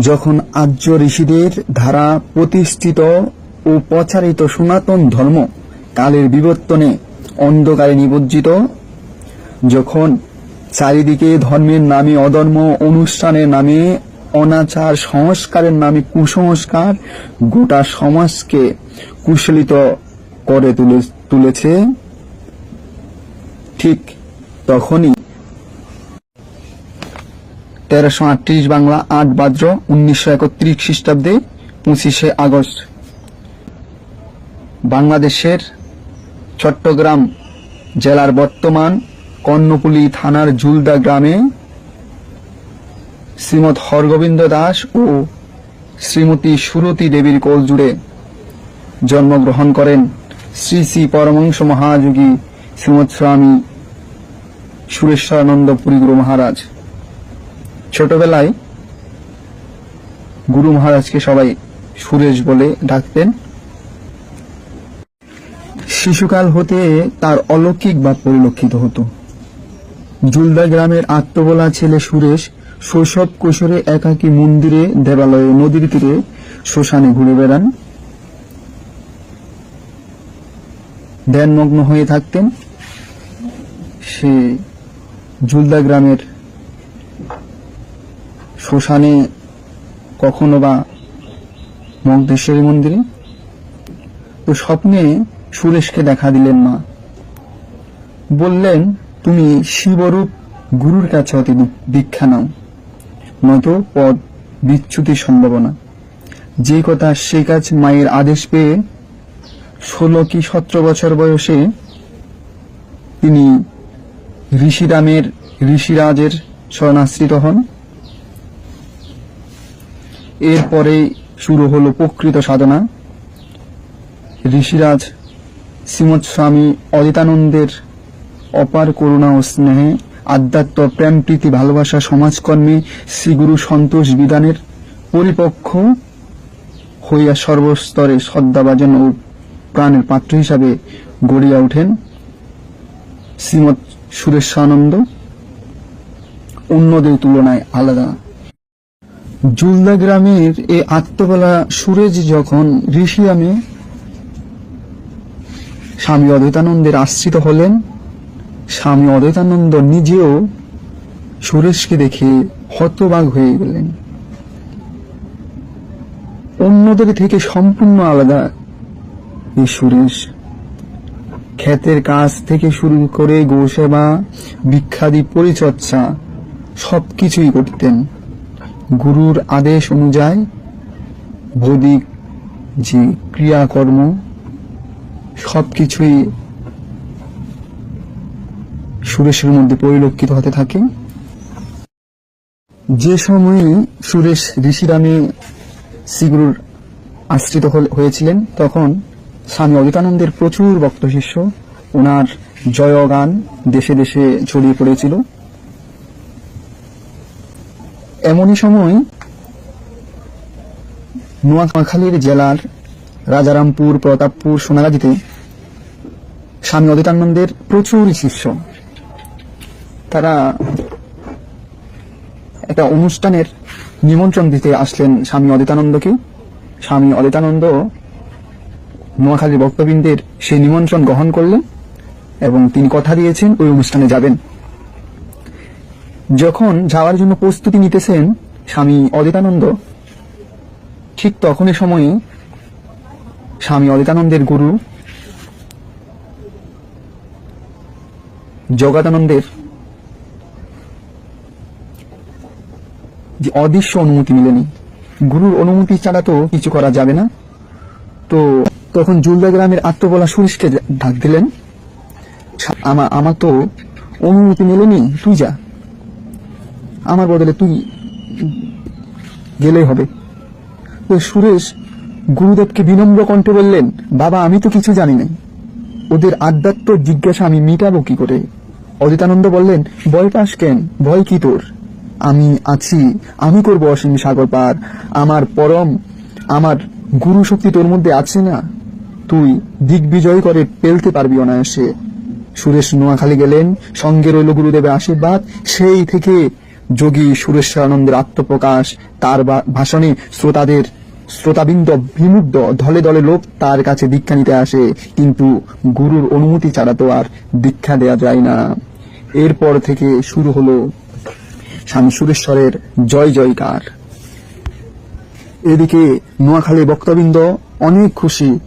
যখন আর্য ঋষিদের ধারা প্রতিষ্ঠিত ও প্রচারিত সনাতন ধর্ম কালের বিবর্তনে অন্ধকারে নিবজ্জিত যখন চারিদিকে ধর্মের নামে অধর্ম অনুষ্ঠানের নামে অনাচার সংস্কারের নামে কুসংস্কার গোটা সমাজকে কুশলিত করে তুলে তুলেছে, ঠিক তখনই তেরোশো আটত্রিশ বাংলা আট ভাদ্র উনিশশো একত্রিশ খ্রিস্টাব্দে পঁচিশে আগস্ট। বাংলাদেশের চট্টগ্রাম জেলার বর্তমান কর্ণপুলি থানার জুলদা গ্রামে শ্রীমৎ হরগোবিন্দ দাস ও শ্রীমতী সুরতী দেবীর কোল জুড়ে জন্মগ্রহণ করেন শ্রী শ্রী পরমংশ মহাযোগী শ্রীমৎ স্বামী সুরেশ্বরানন্দ পুরী গুরু মহারাজ। ছোটবেলায় গুরু মহারাজকে সবাই সুরেশ বলে ডাকতেন। শিশুকাল হতে তার অলৌকিক বা পরিলক্ষিত হতো। জুলদা গ্রামের আত্মবলা ছেলে সুরেশ শৈশব কৈশোরে একাকী মন্দিরে, দেবালয়ে, নদীর তীরে শ্মশানে ঘুরে বেড়ান। ধ্যানমগ্ন হয়ে থাকতেন। সে জুলদা গ্রামের শ্মশানে কখনো বা মগদেশ্বরী মন্দিরে? তো স্বপ্নে সুরেশকে দেখা দিলেন মা। বললেন, তুমি শিবরূপ গুরুর কাছে অতি দীক্ষা নাও, নয়তো পদ বিচ্যুতির সম্ভাবনা যে কথা সে কাজ মায়ের আদেশ পেয়ে ষোলো কি সতেরো বছর বয়সে তিনি ঋষিরামের, ঋষিরাজের শরণাশ্রিত হন। এরপরে শুরু হলো প্রকৃত সাধনা। ঋষিরাজ শ্রীমৎ স্বামী অদিতানন্দের অপার করুণা ও স্নেহে আধ্যাত্ম প্রেম, প্রীতি, ভালোবাসা, সমাজকর্মে শ্রীগুরু সন্তোষ বিধানের পরিপক্ষ হইয়া সর্বস্তরে শ্রদ্ধাভাজন ও প্রাণের পাত্র হিসাবে গড়িয়া ওঠেন শ্রীমৎ সুরেশানন্দ। অন্যদের তুলনায় আলাদা। জুলদা গ্রামের এ আত্মবেলা সুরেজ যখন ঋষিয়ামে স্বামী অদ্বৈতানন্দের আশ্রিত হলেন, স্বামী অদ্বৈতানন্দ নিজেও সুরেশকে দেখে হতবাগ হয়ে গেলেন। অন্যদের থেকে সম্পূর্ণ আলাদা এই সুরেশ। ক্ষেতের কাজ থেকে শুরু করে গোসেবা, ভিক্ষাদি, পরিচর্যা সবকিছুই করতেন। গুরুর আদেশ অনুযায়ী বৈদিক যে ক্রিয়াকর্ম, সবকিছুই সুরেশের মধ্যে পরিলক্ষিত হতে থাকে। যে সময়ে সুরেশ ঋষিরামে শ্রীগুরুর আশ্রিত হয়েছিলেন, তখন স্বামী অদিতানন্দের প্রচুর ভক্ত শিষ্য ওনার জয়গান দেশে দেশে ছড়িয়ে পড়েছিল। এমনই সময় নোয়াখালীর জেলার রাজারামপুর, প্রতাপপুর, সোনাগাজীতে স্বামী অদিতানন্দের প্রচুর শিষ্য। তারা একটা অনুষ্ঠানের নিমন্ত্রণ দিতে আসলেন স্বামী অদিতানন্দকে স্বামী অদিতানন্দ নোয়াখালীর ভক্তবৃন্দের সেই নিমন্ত্রণ গ্রহণ করলেন এবং তিনি কথা দিয়েছেন, ওই অনুষ্ঠানে যাবেন। যখন যাওয়ার জন্য প্রস্তুতি নিতেছেন স্বামী অদিতানন্দ, ঠিক তখনই সময়ে স্বামী অদিতানন্দের গুরু জগদানন্দের যে অদৃশ্য অনুমতি মিলেনি গুরুর অনুমতি ছাড়া তো কিছু করা যাবে না। তো তখন জুলদা গ্রামের আত্মবলা সুরেশকে ডাক দিলেন আমা- আমার তো অনুমতি মেলেনি, তুই যা। আমার বদলে তুই গেলেই হবে। তো সুরেশ, গুরুদেবকে বিনম্র কণ্ঠে বললেন, বাবা, আমি তো কিছু জানি না ওদের আধ্যাত্ম জিজ্ঞাসা আমি মিটাবো কি করে? অদিতানন্দ বললেন, ভয় পাস কেন? ভয় কি তোর? আমি আছি, আমি করব অসীম সাগর পার। আমার পরম, আমার গুরু শক্তি তোর মধ্যে আছে না? তুই দিগ্বিজয় করে পেলতে পারবি অনায়াসে। সুরেশ নোয়াখালী গেলেন, সঙ্গে রইল গুরুদেবের আশীর্বাদ। সেই থেকে যোগী সুরেশ্বরানন্দের আত্মপ্রকাশ, তার ভাষণে শ্রোতাদের, শ্রোতাবৃন্দ বিমুগ্ধ দলে দলে লোক তার কাছে দীক্ষা নিতে আসে। কিন্তু গুরুর অনুমতি ছাড়া তো আর দীক্ষা দেয়া যায় না। এরপর থেকে শুরু হলো স্বামী সুরেশ্বরের জয় জয়কার। এদিকে নোয়াখালী বক্তবৃন্দ অনেক খুশি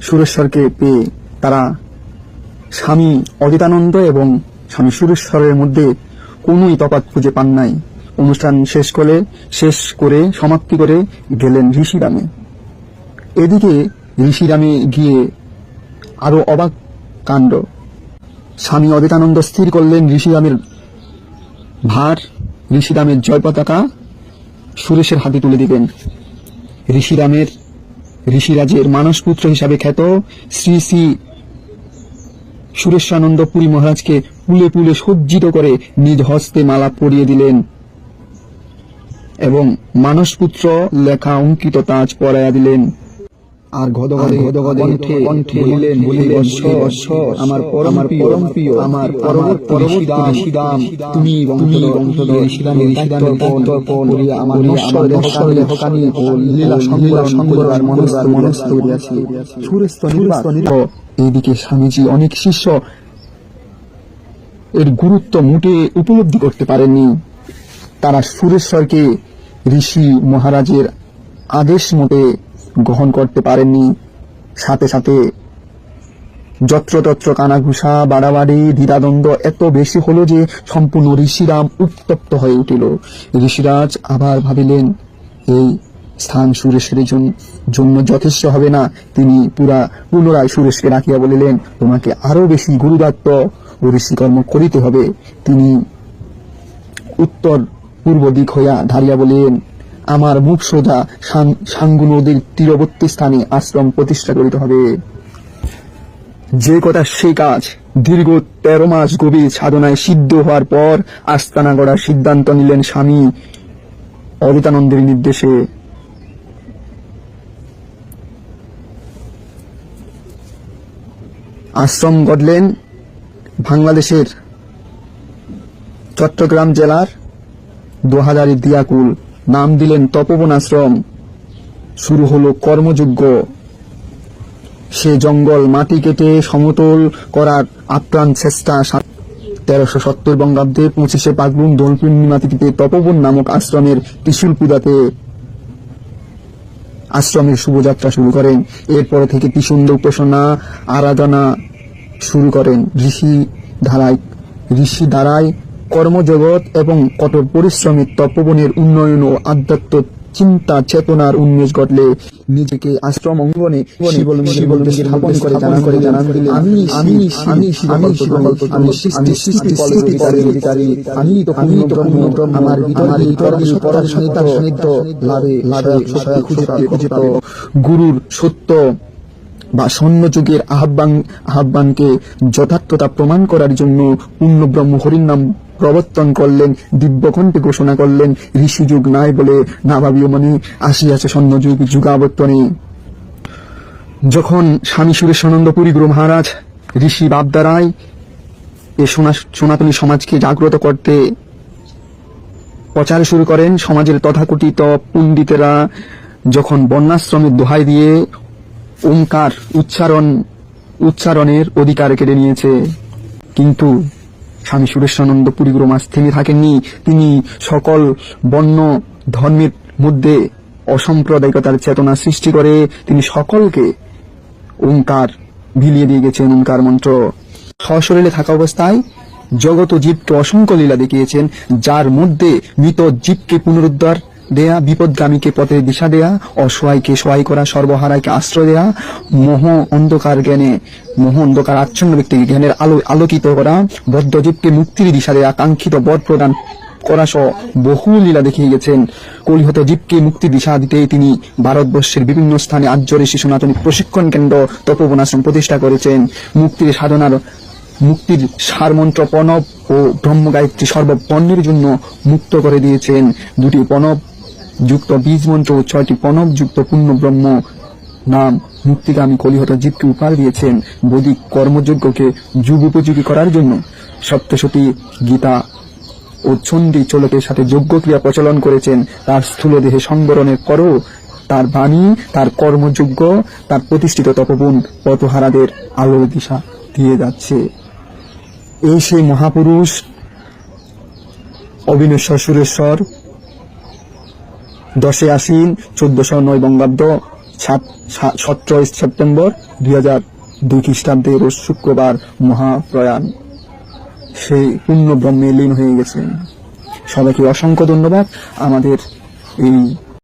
সুরেশ্বরকে পেয়ে তারা স্বামী অদিতানন্দ এবং স্বামী সুরেশ্বরের মধ্যে কোনোই তফাৎ খুঁজে পান নাই। অনুষ্ঠান শেষ করে শেষ করে, সমাপ্তি করে গেলেন ঋষিরামে এদিকে ঋষিরামে গিয়ে আরও অবাক কাণ্ড। স্বামী অদিতানন্দ স্থির করলেন ঋষিরামের ভার ঋষিরামের জয় পতাকা সুরেশের হাতে তুলে দিবেন। ঋষিরামের ঋষিরাজের মানসপুত্র হিসাবে খ্যাত শ্রী শ্রী সুরেশানন্দ পুরী মহারাজকে পুলে পুলে সজ্জিত করে নিজ হস্তে মালা পরিয়ে দিলেন এবং মানসপুত্র লেখা অঙ্কিত তাজ পরাইয়া দিলেন। আর গদগদে গদগদে কণ্ঠে কণ্ঠে বলিলেন বলিলেন বৎস আমার পরম পরম প্রিয় আমার পরম পরবর্তী ঋষিরাম তুমি তুমি বংশধর ঋষিরামের ঋষিরামের তর্পণ করিয়া আমার নশ্বর নশ্বর দেহকানি ও লীলা সংবর সংবর আর মনস্ত মনস্ত করিয়াছি। সুরেস্ত নির্বাত এইদিকে স্বামীজি অনেক শিষ্য এর গুরুত্ব মোটে উপলব্ধি করতে পারেননি। তারা সুরেশ্বরকে ঋষি মহারাজের আদেশ মতে গ্রহণ করতে পারেননি। সাথে সাথে যত্রতত্র কানাঘুষা, বাড়াবাড়ি দ্বিধাদ্বন্দ্ব এত বেশি হলো যে সম্পূর্ণ ঋষিরাম উত্তপ্ত হয়ে উঠিল। ঋষিরাজ আবার ভাবিলেন, এই স্থান সুরেশের জন- জন্য যথেষ্ট হবে না। তিনি পুরা পুনরায় সুরেশকে ডাকিয়া বলিলেন, তোমাকে আরও বেশি গুরুদাত্ত ও ঋষিকর্ম করিতে হবে। তিনি উত্তর পূর্ব দিক হইয়া ধারিয়া বলিলেন আমার মুখ সোজা সাঙ্গু নদীর তীরবর্তী স্থানে আশ্রম প্রতিষ্ঠা করিতে হবে। যে কথা সে কাজ দীর্ঘ তেরো মাস গভীর সাধনায় সিদ্ধ হওয়ার পর আস্তানা গড়ার সিদ্ধান্ত নিলেন স্বামী অদিতানন্দের নির্দেশে। আশ্রম গড়লেন বাংলাদেশের চট্টগ্রাম জেলার দোহাজারি দিয়াকুল। নাম দিলেন তপবন আশ্রম শুরু হলো কর্মযোগ্য সে জঙ্গল মাটি কেটে সমতল করার আপ্রাণ চেষ্টা তেরোশো সত্তর বঙ্গাব্দে পঁচিশে পার্বণ দোল পূর্ণিমা তিথিতে তপবন নামক আশ্রমের ত্রিশূল পূজাতে আশ্রমের শুভযাত্রা শুরু করেন। এরপর থেকে ত্রিসুন্দ উপাসনা আরাধনা শুরু করেন। ঋষি ধারায় ঋষি দ্বারায় কর্মজগৎ এবং কঠোর পরিশ্রমের তপবনের উন্নয়ন ও আধ্যাত্ম চিন্তা চেতনার উন্মেষ ঘটলে নিজেকে আশ্রম অঙ্গনে স্থাপন করে জানান করে দিলেন। আমি আমি আমি আমি শিবকল্প আমি সৃষ্টি সৃষ্টি অধিকারী। আমি তো আমি তো ব্রহ্ম আমার ভিতরে ভিতরে পরার সানিধ্য সানিধ্য লাভে লাভে শক্তি খুঁজে পাবে খুঁজে পাবে। গুরুর সত্য বা স্বর্ণ যুগের আহ্বান আহ্বানকে যথার্থতা প্রমাণ করার জন্য পূর্ণব্রহ্ম হরির নাম প্রবর্তন করলেন, দিব্যকণ্ঠে ঘোষণা করলেন ঋষি যুগ নাই বলে না ভাবিও মনে আসিয়াছে স্বর্ণ যুগ যুগাবর্তনে। যখন স্বামী সুরেশানন্দ পুরী গুরু মহারাজ, ঋষি বাবদারায় এ সোনা- সনাতনী সমাজকে জাগ্রত করতে প্রচার শুরু করেন, সমাজের তথাকথিত পণ্ডিতেরা যখন বন্যাশ্রমের দোহাই দিয়ে ওঙ্কার উচ্চারণ, উচ্চারণের অধিকার কেড়ে নিয়েছে। কিন্তু স্বামী সুরেশানন্দ পুরীগুরু মাস থেমে থাকেননি। তিনি সকল বর্ণ ধর্মের মধ্যে অসাম্প্রদায়িকতার চেতনা সৃষ্টি করে তিনি সকলকে ওঙ্কার ভিলিয়ে দিয়ে গেছেন, ওঙ্কার মন্ত্র। সশরীরে থাকা অবস্থায় জগত জীবকে অসংখ্য লীলা দেখিয়েছেন, যার মধ্যে মৃত জীবকে পুনরুদ্ধার দেয়া, বিপদগামীকে পথে দিশা দেয়া, অসহায়কে সহায় করা, সর্বহারায়কে আশ্রয় দেয়া, মোহ অন্ধকার জ্ঞানে, মোহ অন্ধকার আচ্ছন্ন ব্যক্তিকে জ্ঞানের আলো, আলোকিত করা, বদ্ধজীবকে মুক্তির দিশা দেয়া, কাঙ্ক্ষিত বর প্রদান করা সহ বহু লীলা দেখিয়ে গেছেন। কলিহত জীবকে মুক্তি দিশা দিতে তিনি ভারতবর্ষের বিভিন্ন স্থানে আর্য ঋষি সনাতনী প্রশিক্ষণ কেন্দ্র, তপবনাশ্রম প্রতিষ্ঠা করেছেন। মুক্তির সাধনার, মুক্তির সারমন্ত্র প্রণব ও ব্রহ্ম গায়ত্রী সর্বপণ্যের জন্য মুক্ত করে দিয়েছেন। দুটি প্রণব যুক্ত বীজ মন্ত্র ও ছয়টি প্রণব যুক্ত পূর্ণ ব্রহ্ম নাম মুক্তিগামী কলিহত জীবকে উপহার দিয়েছেন বৈদিক কর্মযজ্ঞকে যুগ উপযোগী করার জন্য। সপ্তশতী গীতা ও চণ্ডী চলকের সাথে যোগ্য ক্রিয়া প্রচলন করেছেন। তার স্থূল দেহে সংবরণের পরও তার বাণী, তার কর্মযোগ্য তার প্রতিষ্ঠিত তপবন পথহারাদের আলোর দিশা দিয়ে যাচ্ছে। এই সেই মহাপুরুষ অবিনেশ্বর সুরেশ্বর দশে আশ্বিন, চোদ্দশো নয় বঙ্গাব্দ সতেরোই সেপ্টেম্বর দুই হাজার দুই খ্রিস্টাব্দে রোজ শুক্রবার মহাপ্রয়াণ। সেই পূর্ণ ব্রহ্মে লীন হয়ে গেছেন। সবাইকে অসংখ্য ধন্যবাদ। আমাদের এই